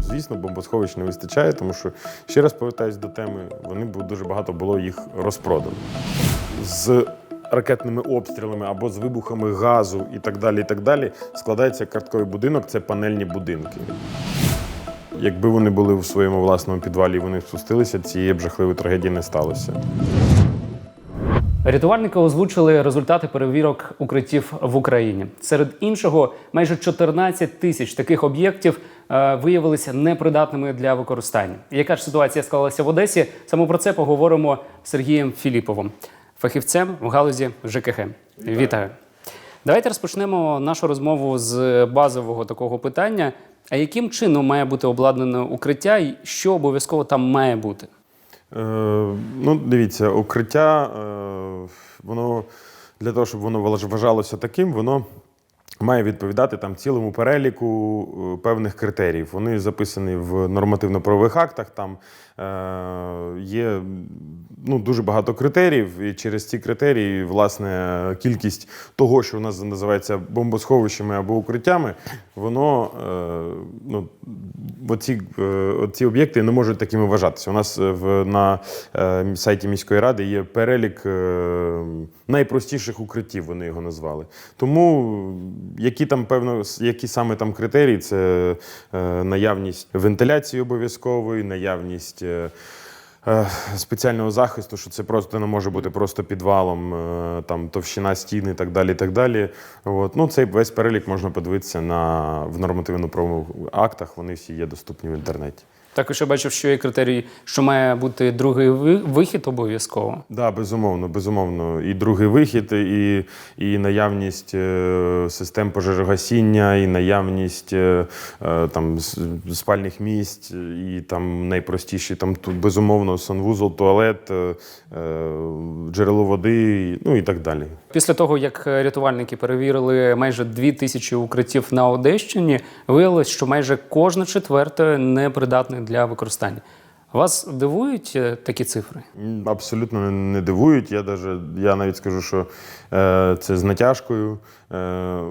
звісно, бомбосховищ не вистачає, тому що ще раз повертаюсь до теми, вони дуже багато було їх розпродано. З ракетними обстрілами або з вибухами газу і так далі. І так далі складається картковий будинок це панельні будинки. Якби вони були в своєму власному підвалі вони спустилися, цієї б жахливої трагедії не сталося. Рятувальники озвучили результати перевірок укриттів в Україні. Серед іншого, майже 14 тисяч таких об'єктів виявилися непридатними для використання. Яка ж ситуація склалася в Одесі? Саме про це поговоримо з Сергієм Філіповим, фахівцем в галузі ЖКХ. Вітаю. Давайте розпочнемо нашу розмову з базового такого питання. А яким чином має бути обладнане укриття, і що обов'язково там має бути? Е, ну, дивіться, укриття, е, воно для того, щоб воно вваж- вважалося таким, воно має відповідати там цілому переліку е, певних критеріїв. Вони записані в нормативно-правових актах. Там є ну, дуже багато критеріїв, і через ці критерії, власне, кількість того, що у нас називається бомбосховищами або укриттями, воно е, ну, оці, е, оці об'єкти не можуть такими вважатися. У нас е, в, на е, сайті міської ради є перелік е, найпростіших укриттів, вони його назвали. Тому які там певно, які саме там критерії, це е, наявність вентиляції обов'язкової, наявність. Е, е, Спеціального захисту, що це просто не може бути просто підвалом, е, там товщина стіни і так далі. І так далі. От. Ну, цей весь перелік можна подивитися на, в нормативно-правових актах, вони всі є доступні в інтернеті. Також я бачив, що є критерій, що має бути другий вихід обов'язково. Так, да, безумовно, безумовно. І другий вихід, і, і наявність е, систем пожежогасіння, і наявність е, е, там, спальних місць, і там найпростіші, там безумовно санвузол, туалет, джерело води, ну і так далі. Після того, як рятувальники перевірили майже дві тисячі укриттів на Одещині, виявилось, що майже кожне четверте непридатне для використання. Вас дивують е, такі цифри? Абсолютно не- дивують. Я, даже, я навіть скажу, що е, це з натяжкою. Е,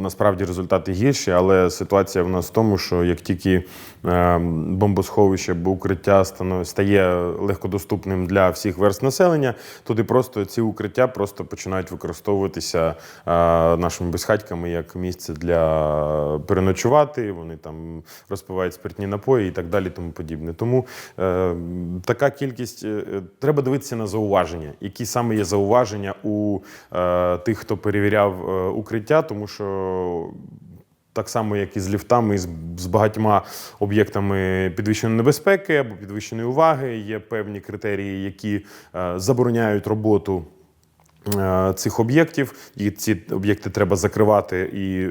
насправді результати гірші, але ситуація в нас в тому, що як тільки е, бомбосховище або укриття стає легкодоступним для всіх верст населення, туди просто ці укриття просто починають використовуватися е, нашими безхатьками як місце для переночувати. Вони там розпивають спиртні напої і так далі, тому подібне. Тому така кількість е, е, треба дивитися на зауваження, які саме є зауваження у е, тих, хто перевіряв е, укриття, тому що. Так само, як і з ліфтами, і з, багатьма об'єктами підвищеної небезпеки або підвищеної уваги, є певні критерії, які е, забороняють роботу е, цих об'єктів, і ці об'єкти треба закривати і,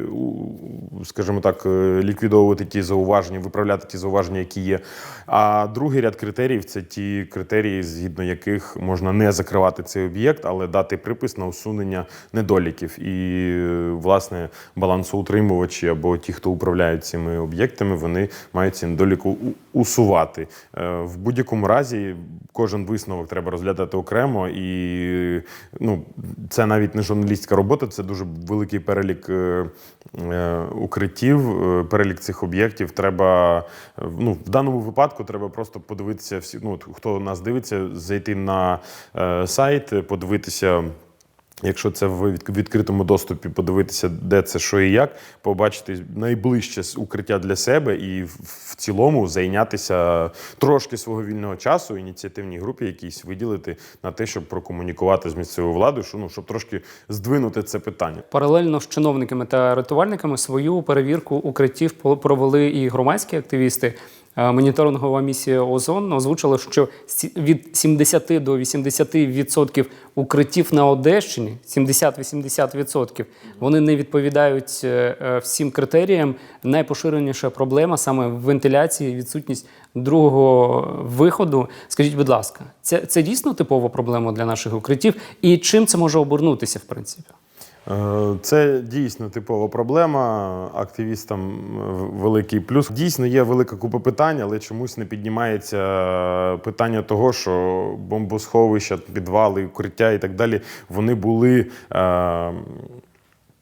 скажімо так, е, ліквідовувати ті зауваження, виправляти ті зауваження, які є. А другий ряд критеріїв це ті критерії, згідно яких можна не закривати цей об'єкт, але дати припис на усунення недоліків. І, е, власне, балансоутримувачі або ті, хто управляють цими об'єктами, вони мають ці недоліки усувати. Е, В будь-якому разі кожен висновок треба розглядати окремо, і ну, це навіть не журналістська робота, це дуже великий перелік е, е, укриттів, перелік цих об'єктів. Треба ну, в даному випадку треба просто подивитися всі. Ну, хто нас дивиться, зайти на сайт, подивитися. Якщо це в відкритому доступі, подивитися, де це, що і як, побачити найближче укриття для себе і в, цілому зайнятися трошки свого вільного часу, ініціативній групі якійсь виділити на те, щоб прокомунікувати з місцевою владою, що ну щоб трошки здвинути це питання. Паралельно з чиновниками та рятувальниками свою перевірку укриттів провели і громадські активісти. Е, Моніторингова місія ОЗОН озвучила, що від 70 до 80% відсотків укриттів на Одещині, 70-80%, відсотків, вони не відповідають е, е, всім критеріям. Найпоширеніша проблема саме в вентиляції, відсутність другого виходу. Скажіть, будь ласка, це, це дійсно типова проблема для наших укриттів? І чим це може обернутися, в принципі? Е, Це дійсно типова проблема. Активістам е, великий плюс. Дійсно є велика купа питань, але чомусь не піднімається питання того, що бомбосховища, підвали, укриття і так далі вони були.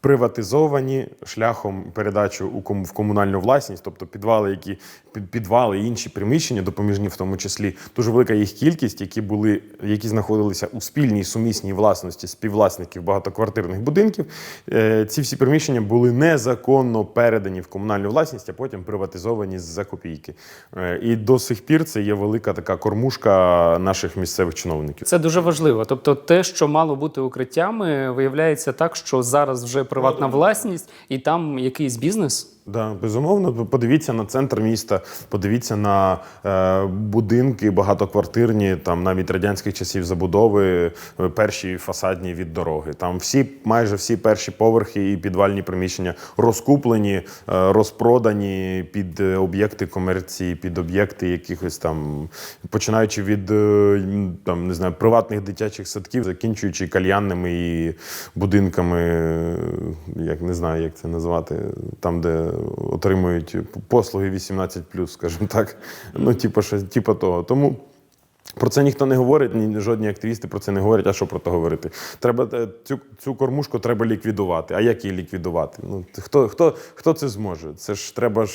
Приватизовані шляхом передачі в комунальну власність, тобто підвали, які під- підвали і інші приміщення, допоміжні в тому числі, дуже велика їх кількість, які були, які знаходилися у спільній сумісній власності співвласників багатоквартирних будинків. Е, Ці всі приміщення були незаконно передані в комунальну власність, а потім приватизовані за копійки. Е, І до сих пір це є велика така кормушка наших місцевих чиновників. Це дуже важливо. Тобто, те, що мало бути укриттями, виявляється так, що зараз вже приватна власність, і там якийсь бізнес. Да, безумовно, подивіться на центр міста, подивіться на е, будинки багатоквартирні, там навіть радянських часів забудови, е, перші фасадні від дороги. Там всі, майже всі перші поверхи і підвальні приміщення розкуплені, е, розпродані під е, об'єкти комерції, під об'єкти якихось там, починаючи від е, там, не знаю, приватних дитячих садків, закінчуючи кальянними і будинками, е, як не знаю, як це назвати, там, де отримують послуги 18+, скажімо так. Ну, типу, що, типу того. Тому. Про це ніхто не говорить, ні жодні активісти про це не говорять. А що про це говорити? Треба е, цю, цю кормушку треба ліквідувати. А як її ліквідувати? Ну хто, хто, хто це зможе? Це ж треба ж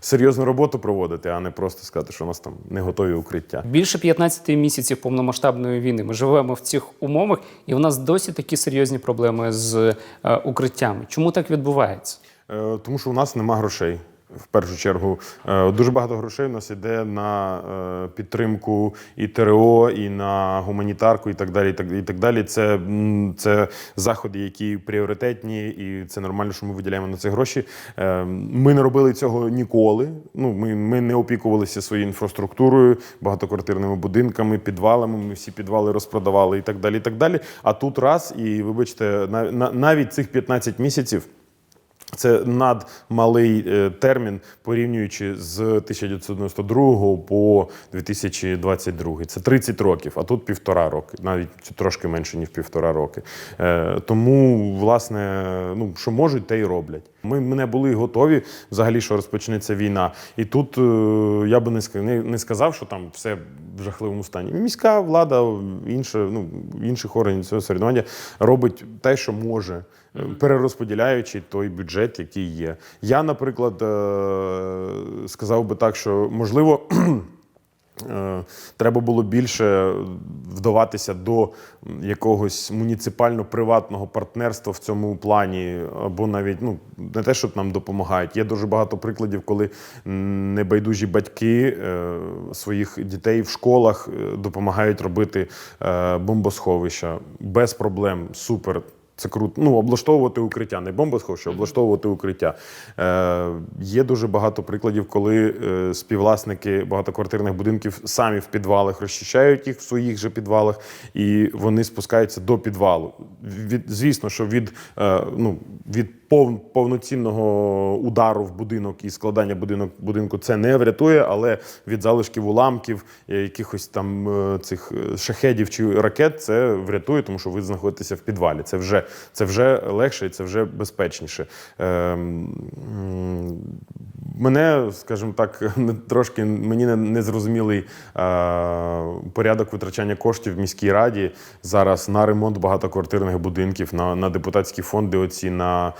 серйозну роботу проводити, а не просто сказати, що у нас там не готові укриття. Більше 15 місяців повномасштабної війни. Ми живемо в цих умовах, і в нас досі такі серйозні проблеми з е, укриттями. Чому так відбувається? Е, Тому що у нас нема грошей. В першу чергу Е, дуже багато грошей у нас йде на е, підтримку і ТРО, і на гуманітарку, і так далі. І так, далі. Це, це заходи, які пріоритетні, і це нормально, що ми виділяємо на це гроші. Ми не робили цього ніколи. Ну, ми, ми не опікувалися своєю інфраструктурою, багатоквартирними будинками, підвалами. Ми всі підвали розпродавали і так далі. І так далі. А тут раз, і вибачте, на, на, навіть цих 15 місяців. Це надмалий е, термін, порівнюючи з 1992 по 2022. Це 30 років, а тут півтора роки, навіть трошки менше, ніж півтора роки. Е, тому, власне, ну що можуть, те й роблять. Ми, не були готові взагалі, що розпочнеться війна. І тут е, я би не, ска- не, не сказав, що там все в жахливому стані. Міська влада, інше, ну, інших органів цього середування робить те, що може е, перерозподіляючи той бюджет, який є. Я, наприклад, е, сказав би так, що можливо. е, Треба було більше вдаватися до якогось муніципально-приватного партнерства в цьому плані, або навіть ну не те, що нам допомагають. Є дуже багато прикладів, коли небайдужі батьки е, своїх дітей в школах е, допомагають робити бомбосховища без проблем. Супер. Це круто. Ну, облаштовувати укриття, не бомбосховище, облаштовувати укриття. Е, є дуже багато прикладів, коли е, співвласники багатоквартирних будинків самі в підвалах розчищають їх в своїх же підвалах, і вони спускаються до підвалу. Від, звісно, що від, е, ну, від повноцінного удару в будинок і складання будинок, будинку це не врятує, але від залишків уламків, е, якихось там е, цих е, шахедів чи ракет це врятує, тому що ви знаходитеся в підвалі. Це вже, це вже легше і це вже безпечніше. Ем, Мене, скажімо так, трошки мені не, не зрозумілий е, порядок витрачання коштів в міській раді зараз на ремонт багатоквартирних будинків, на, на депутатські фонди, оці на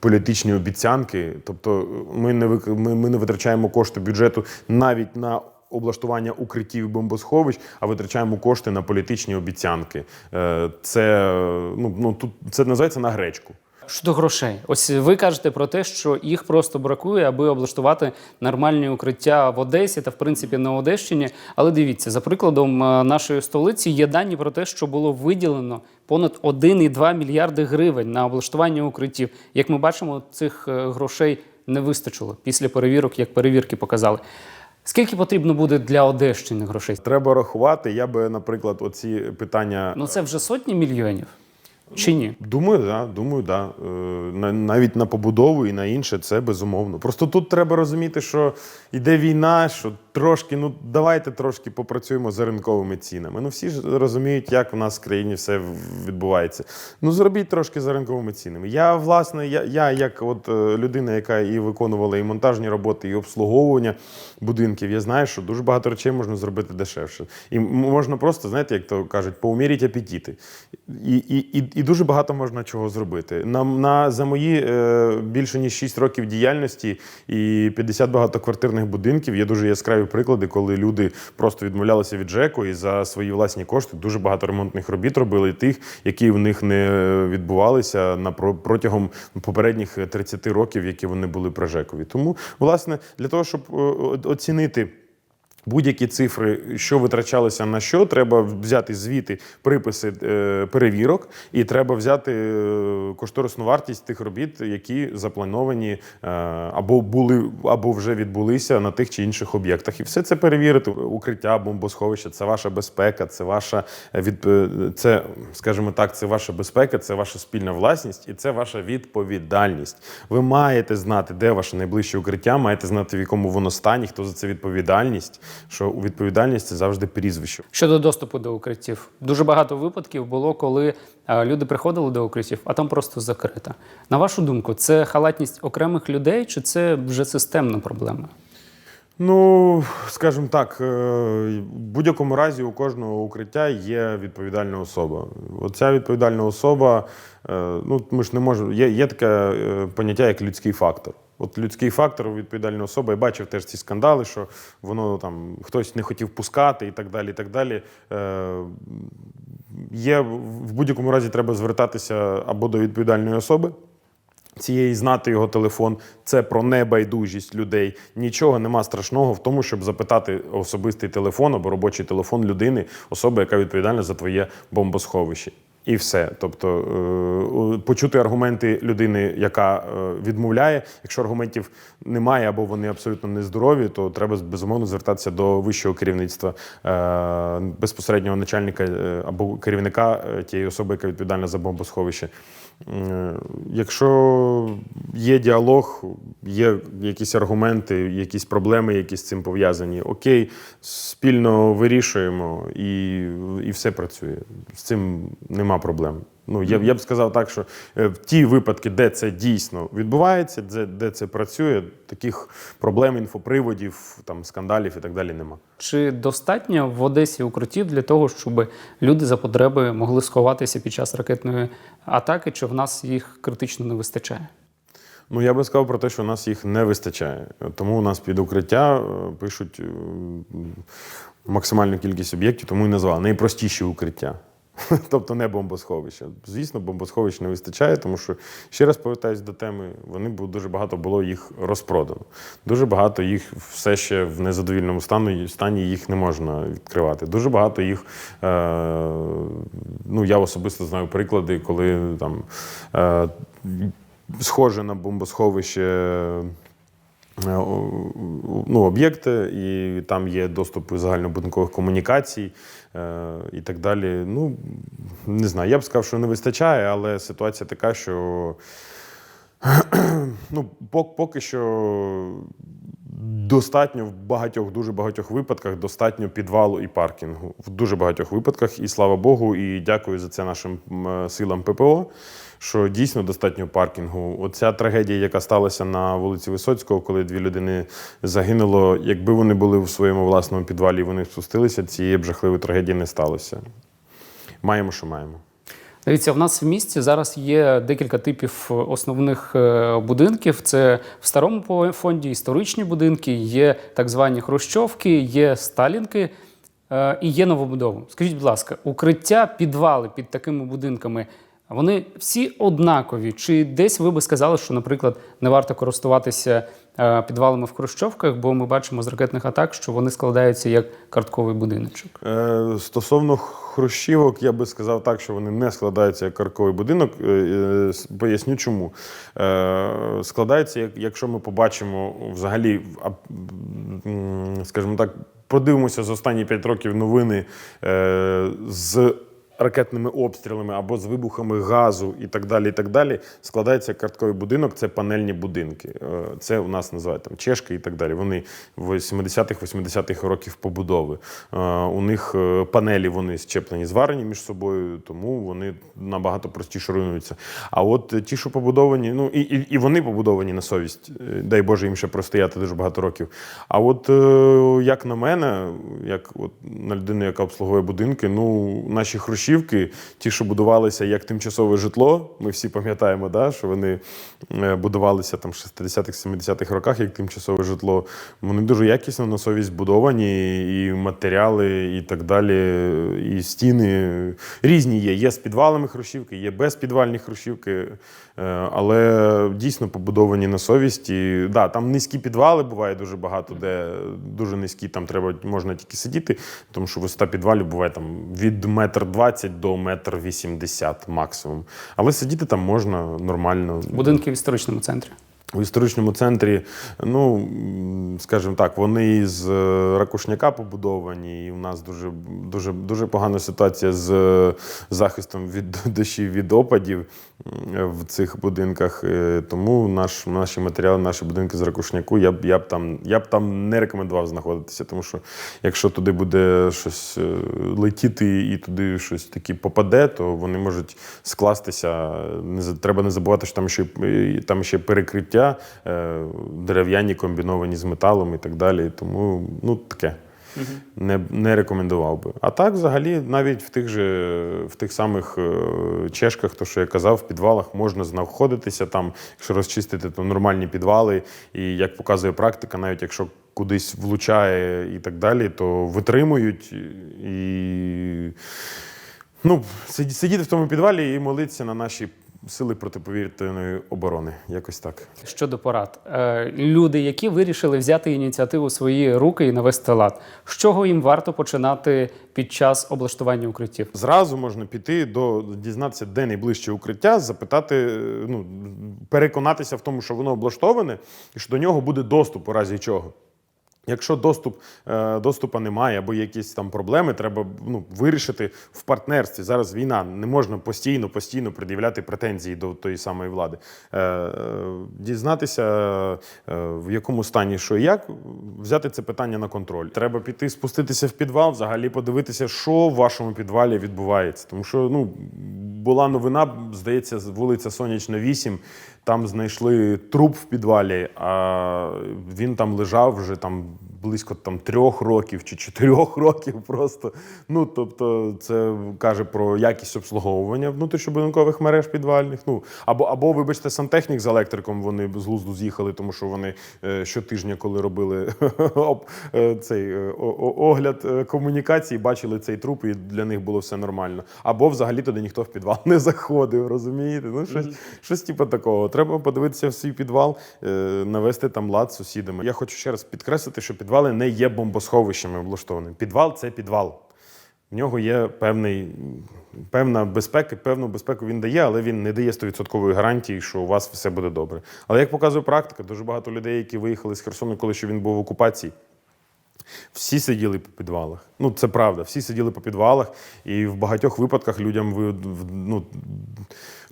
політичні обіцянки. Тобто, ми не ми, ми не витрачаємо кошти бюджету навіть на. Облаштування укриттів і бомбосховищ, а витрачаємо кошти на політичні обіцянки. Е, Це ну, ну тут це називається на гречку. Щодо грошей, ось ви кажете про те, що їх просто бракує, аби облаштувати нормальні укриття в Одесі та в принципі на Одещині. Але дивіться, за прикладом е, нашої столиці є дані про те, що було виділено понад 1,2 мільярди гривень на облаштування укриттів. Як ми бачимо, цих е, грошей не вистачило після перевірок, як перевірки показали. Скільки потрібно буде для Одещини грошей? Треба рахувати. Я би, наприклад, оці питання. Ну це вже сотні мільйонів чи ні? Думаю, да, думаю, да. Е, Навіть на побудову і на інше це безумовно. Просто тут треба розуміти, що йде війна, що трошки, ну давайте трошки попрацюємо за ринковими цінами. Ну всі ж розуміють, як в нас в країні все відбувається. Ну зробіть трошки за ринковими цінами. Я, власне, я, я як от е, людина, яка і виконувала і монтажні роботи, і обслуговування будинків, я знаю, що дуже багато речей можна зробити дешевше. І можна просто, знаєте, як то кажуть, поуміріть апетити. І, і, і дуже багато можна чого зробити. На, на за мої е, більше ніж 6 років діяльності і 50 багатоквартирних будинків є дуже яскраві приклади, коли люди просто відмовлялися від ЖЕКу і за свої власні кошти дуже багато ремонтних робіт робили тих, які в них не відбувалися на протягом попередніх 30 років, які вони були при ЖЕКові. Тому, власне, для того, щоб е, оцінити. Будь-які цифри, що витрачалося на що, треба взяти звіти, приписи е, перевірок, і треба взяти е, кошторисну вартість тих робіт, які заплановані е, або були, або вже відбулися на тих чи інших об'єктах. І все це перевірити. Укриття, бомбосховище це ваша безпека, це ваша від це, скажімо так, це ваша безпека, це ваша спільна власність і це ваша відповідальність. Ви маєте знати, де ваше найближче укриття, маєте знати, в якому воно стані, хто за це відповідальність. Що у відповідальність це завжди прізвище. Щодо доступу до укриттів, дуже багато випадків було, коли е, люди приходили до укриттів, а там просто закрита. На вашу думку, це халатність окремих людей, чи це вже системна проблема? Ну, скажімо так, е, в будь-якому разі у кожного укриття є відповідальна особа. Оця відповідальна особа, е, ну ми ж не можемо. Є, є таке поняття, як людський фактор. От людський фактор у відповідальної особи. Я бачив теж ці скандали, що воно там хтось не хотів пускати і так далі. І так далі. Е, Є в будь-якому разі треба звертатися або до відповідальної особи цієї знати його телефон. Це про небайдужість людей. Нічого нема страшного в тому, щоб запитати особистий телефон або робочий телефон людини, особи, яка відповідальна за твоє бомбосховище. І все. Тобто е, почути аргументи людини, яка е, відмовляє. Якщо аргументів немає або вони абсолютно нездорові, то треба безумовно звертатися до вищого керівництва е, безпосереднього начальника або керівника тієї особи, яка відповідальна за бомбосховище. Е, Якщо є діалог, є якісь аргументи, якісь проблеми, які з цим пов'язані, окей, спільно вирішуємо і, і все працює. З цим нема проблем. Ну, я, я б сказав так, що е, в ті випадки, де це дійсно відбувається, де, де це працює, таких проблем, інфоприводів, там, скандалів і так далі нема. Чи достатньо в Одесі укриттів для того, щоб люди за потреби могли сховатися під час ракетної атаки, чи в нас їх критично не вистачає? Ну, я би сказав про те, що у нас їх не вистачає. Тому у нас під укриття е, пишуть максимальну кількість об'єктів, тому і назвали найпростіші укриття. Тобто не бомбосховища. Звісно, бомбосховищ не вистачає, тому що ще раз повертаюсь до теми. Вони бу- дуже багато було їх розпродано. Дуже багато їх все ще в незадовільному стану стані їх не можна відкривати. Дуже багато їх. Е, ну я особисто знаю приклади, коли там е, схоже на бомбосховище. Е, Ну, об'єкти, і там є доступ до загальнобудинкових комунікацій е, і так далі. Ну, не знаю, я б сказав, що не вистачає, але ситуація така, що ну, поки що достатньо в багатьох, дуже багатьох випадках достатньо підвалу і паркінгу. В дуже багатьох випадках. І слава Богу, і дякую за це нашим силам ППО. Що дійсно достатньо паркінгу. Оця трагедія, яка сталася на вулиці Висоцького, коли дві людини загинуло, якби вони були в своєму власному підвалі вони спустилися, цієї б жахливої трагедії не сталося. Маємо, що маємо. Дивіться, в нас в місті зараз є декілька типів основних е, будинків. Це в старому фонді історичні будинки, є так звані хрущовки, є сталінки е, і є новобудови. Скажіть, будь ласка, укриття, підвали під такими будинками. Вони всі однакові. Чи десь ви би сказали, що, наприклад, не варто користуватися е, підвалами в хрущовках, бо ми бачимо з ракетних атак, що вони складаються як картковий будиночок. Е, Стосовно хрущівок, я би сказав так, що вони не складаються як карковий будинок. Е, Поясню чому. Складаються, якщо ми побачимо взагалі, скажімо так, подивимося за останні 5 років новини з. Ракетними обстрілами або з вибухами газу і так далі. і так далі, Складається картковий будинок, це панельні будинки. Е, Це у нас називають там чешки і так далі. Вони в 70-х, 80-х років побудови. Е, У них е, панелі вони щеплені, зварені між собою, тому вони набагато простіше руйнуються. А от ті, що побудовані, ну і, і, і вони побудовані на совість, дай Боже їм ще простояти дуже багато років. А от як на мене, як от на людину, яка обслуговує будинки, ну наші хрущівки хрущівки, ті, що будувалися як тимчасове житло. Ми всі пам'ятаємо, да, що вони е, будувалися там в 60-х, 70-х роках як тимчасове житло. Вони дуже якісно на совість будовані, і матеріали, і так далі, і стіни різні є. Є з підвалами хрущівки, є безпідвальні хрущівки, е, але дійсно побудовані на совість. І, да, там низькі підвали буває дуже багато, де дуже низькі, там треба можна тільки сидіти, тому що висота підвалів буває там від метр двадцять до метр вісімдесят максимум. Але сидіти там можна нормально. Будинки в історичному центрі. У історичному центрі, ну скажімо так, вони із е, ракушняка побудовані, і у нас дуже, дуже, дуже погана ситуація з е, захистом від дощів, від опадів м, в цих будинках. Е, Тому наш, наші матеріали, наші будинки з ракушняку, я б, я б там, я б там не рекомендував знаходитися, тому що якщо туди буде щось е, летіти і туди щось таке попаде, то вони можуть скластися. Не треба не забувати, що там ще й- там ще перекриття е, дерев'яні комбіновані з металом і так далі. Тому ну таке. Не, не рекомендував би. А так, взагалі, навіть в тих же в тих самих е, чешках, то що я казав, в підвалах можна знаходитися там, якщо розчистити то нормальні підвали. І як показує практика, навіть якщо кудись влучає і так далі, то витримують і ну, сидіти в тому підвалі і молитися на наші сили протиповітряної оборони. Якось так. Щодо порад, Е, люди, які вирішили взяти ініціативу у свої руки і навести лад, з чого їм варто починати під час облаштування укриттів? Зразу можна піти до дізнатися, де найближче укриття, запитати, е, ну переконатися в тому, що воно облаштоване, і що до нього буде доступ у разі чого. Якщо доступ, е, доступу немає або якісь там проблеми, треба ну, вирішити в партнерстві. Зараз війна, не можна постійно, постійно пред'являти претензії до тої самої влади. Е, е, дізнатися, в якому стані що і як, взяти це питання на контроль. Треба піти, спуститися в підвал, взагалі подивитися, що в вашому підвалі відбувається. Тому що ну, була новина, здається, вулиця Сонячна 8. Там знайшли труп в підвалі, а він там лежав вже там близько там трьох років чи чотирьох років. Просто ну тобто, це каже про якість обслуговування внутрішньобудинкових мереж підвальних. Ну або або, вибачте, сантехнік з електриком вони з глузду з'їхали, тому що вони е, щотижня, коли робили е, цей е, огляд комунікації, бачили цей труп, і для них було все нормально. Або взагалі туди ніхто в підвал не заходив, розумієте? Ну щось, щось типу такого. Треба подивитися в свій підвал, навести там лад з сусідами. Я хочу ще раз підкреслити, що підвали не є бомбосховищами облаштованими. Підвал це підвал. В нього є певний, певна безпека, певну безпеку він дає, але він не дає 100% гарантії, що у вас все буде добре. Але як показує практика, дуже багато людей, які виїхали з Херсону, коли ще він був в окупації, всі сиділи по підвалах. Ну, це правда. Всі сиділи по підвалах, і в багатьох випадках людям ну,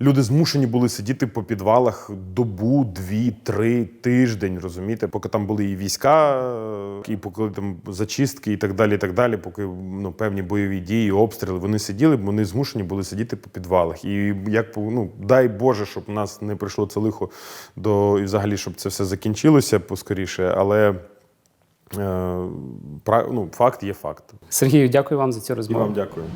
люди змушені були сидіти по підвалах добу, дві, три, тиждень, розумієте, поки там були і війська, і поки там зачистки, і так далі, і так далі, поки ну, певні бойові дії, обстріли, вони сиділи, вони змушені були сидіти по підвалах. І як ну, дай Боже, щоб у нас не прийшло це лихо до і взагалі, щоб це все закінчилося поскоріше, але. Е, ну, факт є факт. Сергію, дякую вам за цю І вам дякую.